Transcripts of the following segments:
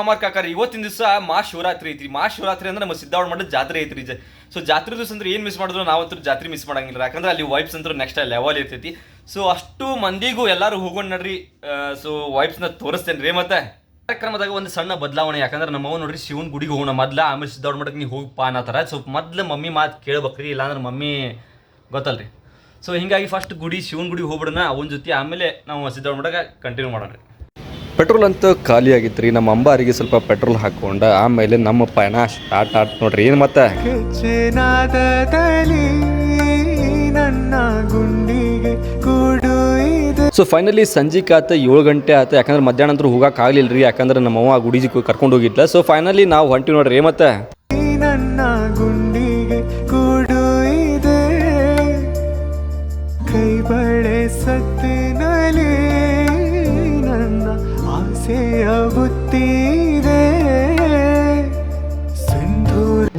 ಮಾಮಾರ್ ಕಾಕಾರ, ಇವತ್ತಿನ ದಿವಸ ಮಹಾಶಿವರಾತ್ರಿ ಐತ್ರಿ. ಮಹಾಶಿವರಾತ್ರಿ ಅಂದ್ರೆ ನಮ್ಮ ಸಿದ್ದಾವಣ ಮಠದ ಜಾತ್ರೆ ಐತ್ರಿ ಸೊ ಜಾತ್ರೆ ದಿವಸ ಅಂದ್ರೆ ಏನು ಮಿಸ್ ಮಾಡಿದ್ರು ನಾವಂತೂ ಜಾತ್ರೆ ಮಿಸ್ ಮಾಡಂಗಿಲ್ಲ ಯಾಕಂದ್ರೆ ಅಲ್ಲಿ ವೈಬ್ಸ್ ಅಂತೂ ನೆಕ್ಸ್ಟ್ ಲೆವೆಲ್ ಇರ್ತೈತಿ. ಸೊ ಅಷ್ಟು ಮಂದಿಗೂ ಎಲ್ಲರೂ ಹೋಗೋಣ ನಡ್ರಿ. ಸೊ ವೈಬ್ಸ್ನ ತೋರಿಸ್ತೇನೆ ರೀ ಮತ್ತೆ? ಕಾರ್ಯಕ್ರಮದಾಗ ಒಂದು ಸಣ್ಣ ಬದಲಾವಣೆ. ಯಾಕಂದ್ರೆ ನಮ್ಮ ನೋಡ್ರಿ ಶಿವನ್ ಗುಡಿಗೆ ಹೋಗೋಣ. ಮೊದ್ಲ ಆಮೇಲೆ ಸಿದ್ದಾವಣ ಮಠಕ್ಕೆ ನೀವು ಹೋಗಪ್ಪ ಸೊ ಮೊದ್ಲು ಮಮ್ಮಿ ಮಾತು ಕೇಳ್ಬೇಕ್ರಿ. ಇಲ್ಲಾಂದ್ರೆ ಮಮ್ಮಿ ಗೊತ್ತಲ್ರಿ. ಸೊ ಹಿಂಗಾಗಿ ಫಸ್ಟ್ ಗುಡಿ, ಶಿವನ್ ಗುಡಿಗೆ ಹೋಗ್ಬಿಡೋಣ. ಅವನ ಜೊತೆ ಆಮೇಲೆ ನಾವು ಸಿದ್ದಾವಣ ಮಠಕ್ಕೆ ಕಂಟಿನ್ಯೂ ಮಾಡೋಣ ಪೆಟ್ರೋಲ್ ಅಂತೂ ಖಾಲಿ ಆಗಿತ್ತು ರೀ ನಮ್ಮ ಅಂಬಾರಿಗೆ ಸ್ವಲ್ಪ ಪೆಟ್ರೋಲ್ ಹಾಕೊಂಡ ಆಮೇಲೆ ನಮ್ಮ ಪಯಣ ಸ್ಟಾರ್ಟ್ ಆಟ್ ನೋಡ್ರಿ. ಏನು ಮತ್ತೆ? ಸೊ ಫೈನಲಿ ಸಂಜೆಗೆ ಆತ ಏಳು ಗಂಟೆ ಆತ. ಯಾಕಂದ್ರೆ ಮಧ್ಯಾಹ್ನ ಅಂತೂ ಹೋಗಕ್ಕೆ ಆಗಲಿಲ್ಲ ರೀ ಯಾಕಂದ್ರೆ ನಮ್ಮ ಅವ್ವ ಗುಡಿಜಿ ಕರ್ಕೊಂಡು ಹೋಗಿದ್ಲ. ಸೊ ಫೈನಲಿ ನಾವು ಹೊಂಟಿವಿ ನೋಡ್ರಿ. ಮತ್ತೆ?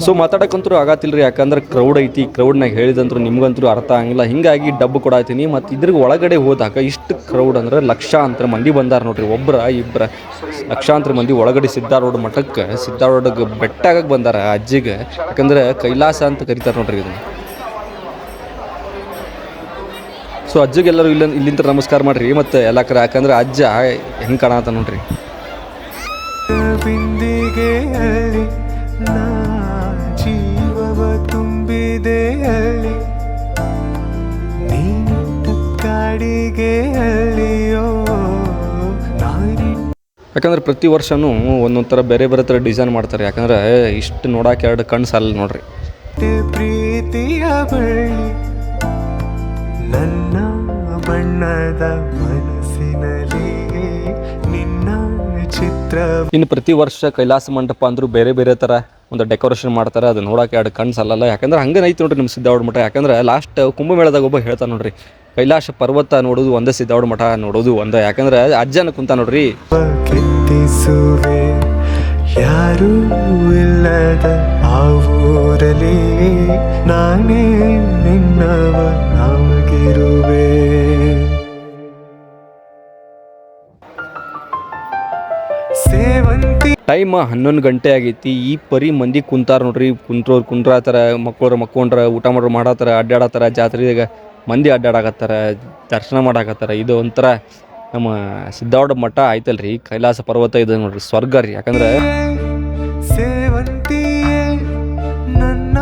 ಸೊ ಮಾತಾಡಕ್ಕಂತೂ ಆಗತ್ತಿಲ್ಲ ಯಾಕಂದ್ರೆ ಕ್ರೌಡ್ ಐತಿ ಕ್ರೌಡ್ನಾಗ ಹೇಳಿದಂತ್ರು ನಿಮ್ಗಂತೂ ಅರ್ಥ ಆಗಿಲ್ಲ ಹಿಂಗಾಗಿ ಡಬ್ಬು ಕೊಡಾತೀನಿ ಮತ್ತು ಇದ್ರ ಒಳಗಡೆ ಹೋದಾಗ ಇಷ್ಟು ಕ್ರೌಡ್ ಅಂದ್ರೆ ಲಕ್ಷಾಂತರ ಮಂದಿ ಬಂದಾರ ನೋಡ್ರಿ ಒಬ್ಬರ ಇಬ್ಬರ ಲಕ್ಷಾಂತರ ಮಂದಿ ಒಳಗಡೆ ಸಿದ್ಧಾರೂಢ ಮಠಕ್ಕೆ ಸಿದ್ಧಾರೂಢಗೆ ಬೆಟ್ಟಾಗ ಬಂದಾರ ಅಜ್ಜಿಗೆ. ಯಾಕಂದ್ರೆ ಕೈಲಾಸ ಅಂತ ಕರಿತಾರೆ ನೋಡ್ರಿ ಇದನ್ನ. ಸೊ ಅಜ್ಜಿಗೆಲ್ಲರೂ ಇಲ್ಲ ಇಲ್ಲಿಂದ ನಮಸ್ಕಾರ ಮಾಡಿರಿ, ಮತ್ತು ಎಲ್ಲ ಕರೆ ಯಾಕಂದ್ರೆ ಅಜ್ಜ ಹೆಂಗೆ ಕಾಣತ್ತ ನೋಡ್ರಿ. ಯಾಕಂದ್ರೆ ಪ್ರತಿ ವರ್ಷನೂ ಒಂದೊಂದು ಥರ ಬೇರೆ ಬೇರೆ ಥರ ಡಿಸೈನ್ ಮಾಡ್ತಾರೆ. ಯಾಕಂದ್ರೆ ಇಷ್ಟು ನೋಡೋಕೆ ಎರಡು ಕಣ್ಣು ಸಾಲ ನೋಡ್ರಿ. ಪ್ರೀತಿಯ ಬಳ್ಳಿ ನನ್ನ ಬಣ್ಣದ ಮನಸ್ಸಿನಲ್ಲಿ ನಿನ್ನ ಚಿತ್ರ. ಇನ್ನು ಪ್ರತಿ ವರ್ಷ ಕೈಲಾಸ ಮಂಟಪ ಅಂದರೂ ಬೇರೆ ಬೇರೆ ಥರ ಒಂದು ಡೆಕೋರೇಷನ್ ಮಾಡ್ತಾರೆ. ಅದು ನೋಡೋಕೆ ಎರಡು ಕಣ್ಣು ಸಾಲಲ್ಲ. ಯಾಕಂದ್ರೆ ಹಂಗೆ ಐತೆ ನೋಡ್ರಿ ನಿಮ್ಮ ಸಿದ್ಧ ಮಠ. ಯಾಕಂದ್ರೆ ಲಾಸ್ಟ್ ಕುಂಭಮೇಳದಾಗ ಒಬ್ಬ ಹೇಳ್ತಾನೆ ನೋಡ್ರಿ ಕೈಲಾಸ ಪರ್ವತ ನೋಡೋದು ಒಂದೇ ಸಿದ್ದಾವಡ ಮಠ ನೋಡೋದು ಒಂದೇ. ಯಾಕಂದ್ರೆ ಅಜ್ಜನ ಕುಂತ ನೋಡ್ರಿ. ಯಾರು ಯಾರೂ ಇಲ್ಲದ ಆ ಊರಲ್ಲಿ ನಾನೇ ನಿನ್ನವ ನಮಗಿರುವೆ ಸೇವಂತಿ ಟೈಮ್ ಹನ್ನೊಂದು ಗಂಟೆ ಆಗೈತಿ. ಈ ಪರಿ ಮಂದಿ ಕುಂತಾರ ನೋಡ್ರಿ. ಕುಂತ್ರೋರು ಕುಂಡ್ರಾತಾರ ಮಕ್ಕಳವ್ರು ಮಕ್ಕೊಂಡ್ರ ಊಟ ಮಾಡೋರು ಮಾಡತ್ತಾರ ಅಡ್ಡಾಡತ್ತಾರ ಜಾತ್ರೆದಾಗ. ಮಂದಿ ಅಡ್ಡಾಡಕತ್ತಾರ, ದರ್ಶನ ಮಾಡಾಕತ್ತಾರ. ಇದು ಒಂಥರ ನಮ್ಮ ಸಿದ್ದಾವಡ ಮಠ ಆಯ್ತಲ್ರಿ, ಕೈಲಾಸ ಪರ್ವತ ಇದು ನೋಡ್ರಿ, ಸ್ವರ್ಗ ರೀ. ಯಾಕಂದ್ರೆ ಸೇವಂತಿಯೇ ನನ್ನ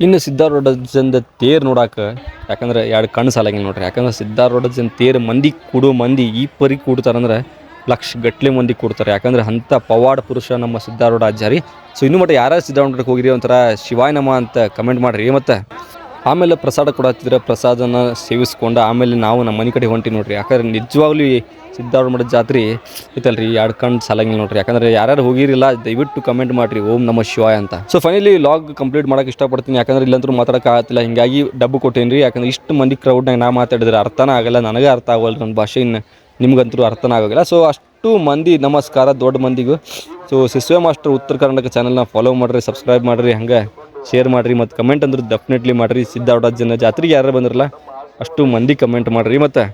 ಇನ್ನು ಸಿದ್ಧಾರೂಢಜಂದ ತೇರು ನೋಡಾಕ ಯಾಕಂದ್ರೆ ಎರಡು ಕಣ್ಣು ಸಾಲಂಗಿಲ್ಲ ನೋಡ್ರಿ. ಯಾಕಂದ್ರೆ ಸಿದ್ಧಾರೂಢಜನ್ ತೇರು ಮಂದಿ ಕೂಡೋ, ಮಂದಿ ಈ ಪರಿ ಕೂಡ್ತಾರಂದ್ರೆ ಲಕ್ಷ ಗಟ್ಲೆ ಮಂದಿ ಕೂಡ್ತಾರೆ. ಯಾಕಂದ್ರೆ ಅಂಥ ಪವಾಡ ಪುರುಷ ನಮ್ಮ ಸಿದ್ಧಾರೂಢ ಆಚಾರಿ. ಸೊ ಇನ್ನು ಮಟ್ಟ ಯಾರು ಸಿದ್ಧಾರೂಢಕ್ಕೆ ಹೋಗಿರಿ ಒಂಥರ ಶಿವಾಯ ನಮ ಅಂತ ಕಮೆಂಟ್ ಮಾಡ್ರಿ. ಮತ್ತೆ ಆಮೇಲೆ ಪ್ರಸಾದ ಕೊಡತ್ತಿದ್ರೆ ಪ್ರಸಾದನ ಸೇವಿಸ್ಕೊಂಡು ಆಮೇಲೆ ನಾವು ನಮ್ಮ ಮನೆ ಕಡೆ ಹೊಂಟಿ ನೋಡ್ರಿ. ಯಾಕಂದ್ರೆ ನಿಜವಾಗ್ಲೂ ಸಿದ್ಧಾರೂಢ ಮಠದ ಜಾತ್ರೆ ಐತಲ್ರಿ ಎರಡು ಕಣ್ಣು ಸಾಲಂಗಿಲ್ಲ ನೋಡ್ರಿ. ಯಾಕಂದ್ರೆ ಯಾರ್ಯಾರು ಹೋಗಿರಿಲ್ಲ, ದಯವಿಟ್ಟು ಕಮೆಂಟ್ ಮಾಡ್ರಿ. ಓಂ ನಮ್ಮ ಶಿವಾಯ ಅಂತ. ಸೊ ಫೈನಲಿ ಲಾಗ್ ಕಂಪ್ಲೀಟ್ ಮಾಡೋಕೆ ಇಷ್ಟಪಡ್ತೀನಿ. ಯಾಕಂದ್ರೆ ಇಲ್ಲಂತೂ ಮಾತಾಡಕ್ಕೆ ಆಗತ್ತಿಲ್ಲ ಹಿಂಗಾಗಿ ಡಬ್ಬು ಕೊಟ್ಟೇನಿ ರೀ ಯಾಕಂದ್ರೆ ಇಷ್ಟು ಮಂದಿ ಕ್ರೌಡ್ನಾಗ ನಾ ಮಾತಾಡಿದ್ರೆ ಅರ್ಥನ ಆಗಲ್ಲ. ನನಗೆ ಅರ್ಥ ಆಗಲ್ಲ ನನ್ನ ಭಾಷೆ ಇನ್ನು ನಿಮ್ಗಂತೂ ಅರ್ಥನೇ ಆಗೋಗಿಲ್ಲ. ಸೊ ಅಷ್ಟು ಮಂದಿ, ನಮಸ್ಕಾರ ದೊಡ್ಡ ಮಂದಿಗೂ. ಸೊ ಸಿಸ್ವೆ ಮಾಸ್ಟರ್ ಉತ್ತರ ಕರ್ನಾಟಕ ಚಾನಲ್ನ ಫಾಲೋ ಮಾಡಿರಿ ಸಬ್ಸ್ಕ್ರೈಬ್ ಮಾಡಿರಿ. ಹಂಗೆ ಶೇರ್ ಮಾಡಿರಿ ಮತ್ತು ಕಮೆಂಟ್ ಅಂದ್ರೆ ಡೆಫಿನೆಟ್ಲಿ ಮಾಡಿರಿ. ಜನ ಜಾತ್ರೆಗೆ ಯಾರು ಬಂದಿರಲ್ಲ, ಅಷ್ಟು ಮಂದಿ ಕಮೆಂಟ್ ಮಾಡಿರಿ ಮತ್ತು.